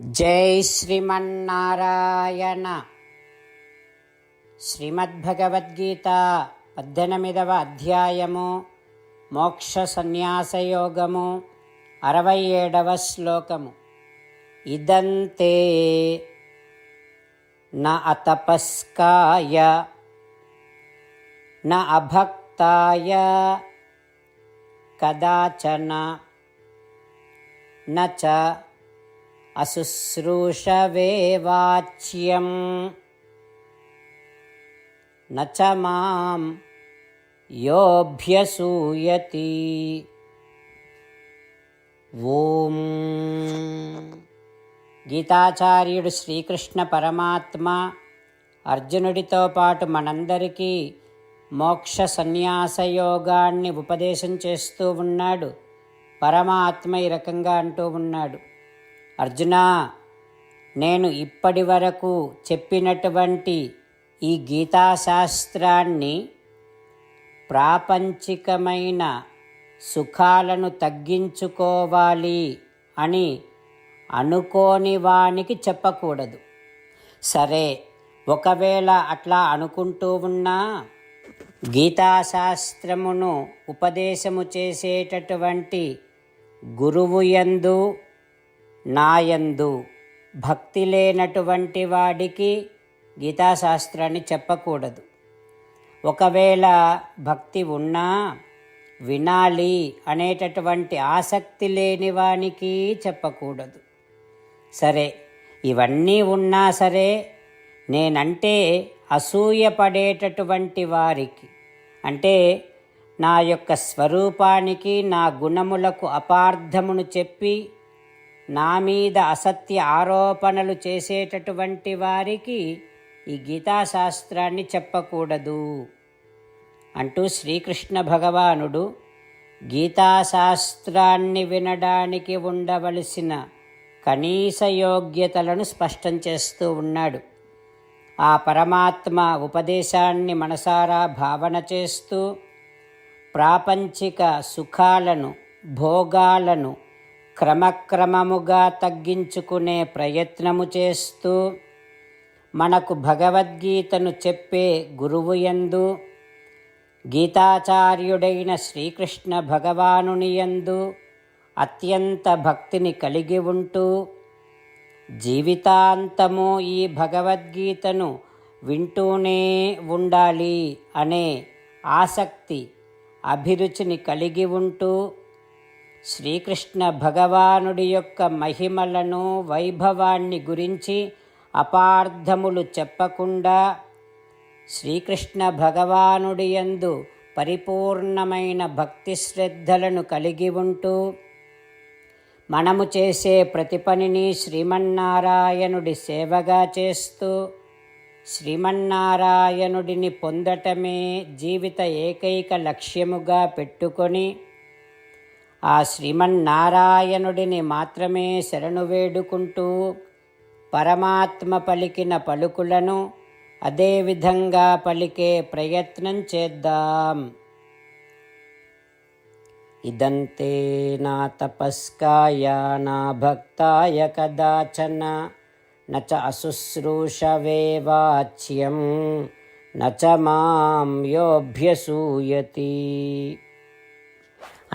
జై శ్రీమన్నారాయణ. శ్రీమద్భగవద్గీత పద్దెనిమిదవ అధ్యాయము మోక్ష సన్యాసయోగము అరవై ఏడవ శ్లోకము ఇదంతే న అతపస్కాయ న అభక్తాయ కదాచన అశుశ్రూషవే వాచ్యం నచ మాం యోభ్యసూయతి. ఓం. గీతాచార్యుడు శ్రీకృష్ణ పరమాత్మ అర్జునుడితో పాటు మనందరికీ మోక్ష సన్యాస యోగాన్ని ఉపదేశం చేస్తూ ఉన్నాడు. పరమాత్మ ఈ రకంగా అంటూ ఉన్నాడు. అర్జునా నేను ఇప్పటి వరకు చెప్పినటువంటి ఈ గీతాశాస్త్రాన్ని ప్రాపంచికమైన సుఖాలను తగ్గించుకోవాలి అని అనుకోని వానికి చెప్పకూడదు. సరే ఒకవేళ అట్లా అనుకుంటూ ఉన్నా గీతాశాస్త్రమును ఉపదేశము చేసేటటువంటి గురువు యందు నాయందు భక్తి లేనటువంటి వాడికి గీతాశాస్త్రాన్ని చెప్పకూడదు. ఒకవేళ భక్తి ఉన్నా వినాలి అనేటటువంటి ఆసక్తి లేని వానికి చెప్పకూడదు. సరే ఇవన్నీ ఉన్నా సరే నేనంటే అసూయపడేటటువంటి వారికి అంటే నా యొక్క స్వరూపానికి నా గుణములకు అపార్థమును చెప్పి నా మీద అసత్య ఆరోపణలు చేసేటటువంటి వారికి ఈ గీతాశాస్త్రాన్ని చెప్పకూడదు. అంటూ శ్రీకృష్ణ భగవానుడు గీతాశాస్త్రాన్ని వినడానికి ఉండవలసిన కనీస యోగ్యతలను స్పష్టం చేస్తూ ఉన్నాడు. ఆ పరమాత్మ ఉపదేశాన్ని మనసారా భావన చేస్తూ ప్రాపంచిక సుఖాలను భోగాలను క్రమక్రమముగా తగ్గించుకునే ప్రయత్నము చేస్తూ మనకు భగవద్గీతను చెప్పే గురువు యందు గీతాచార్యుడైన శ్రీకృష్ణ భగవానుని యందు అత్యంత భక్తిని కలిగి ఉంటూ జీవితాంతము ఈ భగవద్గీతను వింటూనే ఉండాలి అనే ఆసక్తి అభిరుచిని కలిగి ఉంటూ శ్రీకృష్ణ భగవానుడి యొక్క మహిమలను వైభవాన్ని గురించి అపార్థములు చెప్పకుండా శ్రీకృష్ణ భగవానుడి యందు పరిపూర్ణమైన భక్తి శ్రద్ధలను కలిగి ఉంటూ మనము చేసే ప్రతి పనిని శ్రీమన్నారాయణుడి సేవగా చేస్తూ శ్రీమన్నారాయణుడిని పొందటమే జీవిత ఏకైక లక్ష్యముగా పెట్టుకొని ఆ శ్రీమన్నారాయణుడిని మాత్రమే శరణు వేడుకుంటూ పరమాత్మ పలికిన పలుకులను అదేవిధంగా పలికే ప్రయత్నం చేద్దాం. ఇదంతే నా తపస్కాయ నా భక్తాయ కదాచన నచ అశుశ్రూషవే వాచ్యం నచ మాం యోభ్యసూయతి.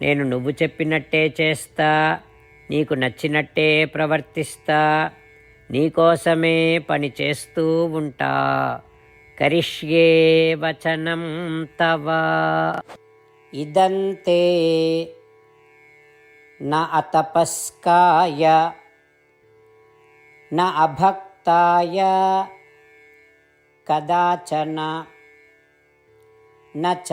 నేను నువ్వు చెప్పినట్టే చేస్తా నీకు నచ్చినట్టే ప్రవర్తిస్తా నీకోసమే పని చేస్తూ ఉంటా. కరిష్యే వచనం తవ. ఇదంతే నా అతపస్కాయ నా అభక్తాయ కదాచన న చ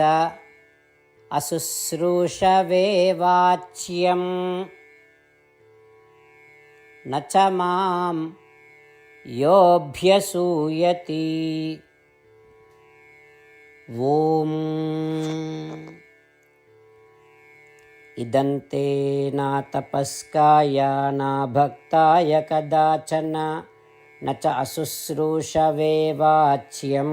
అశుశ్రూషవే వాచ్యం నచ మాం యోభ్యసూయతి. ఓం. ఇదంతే నా తపస్కాయ నా భక్తాయ కదాచన. నచ అశుశ్రూషవే వాచ్యం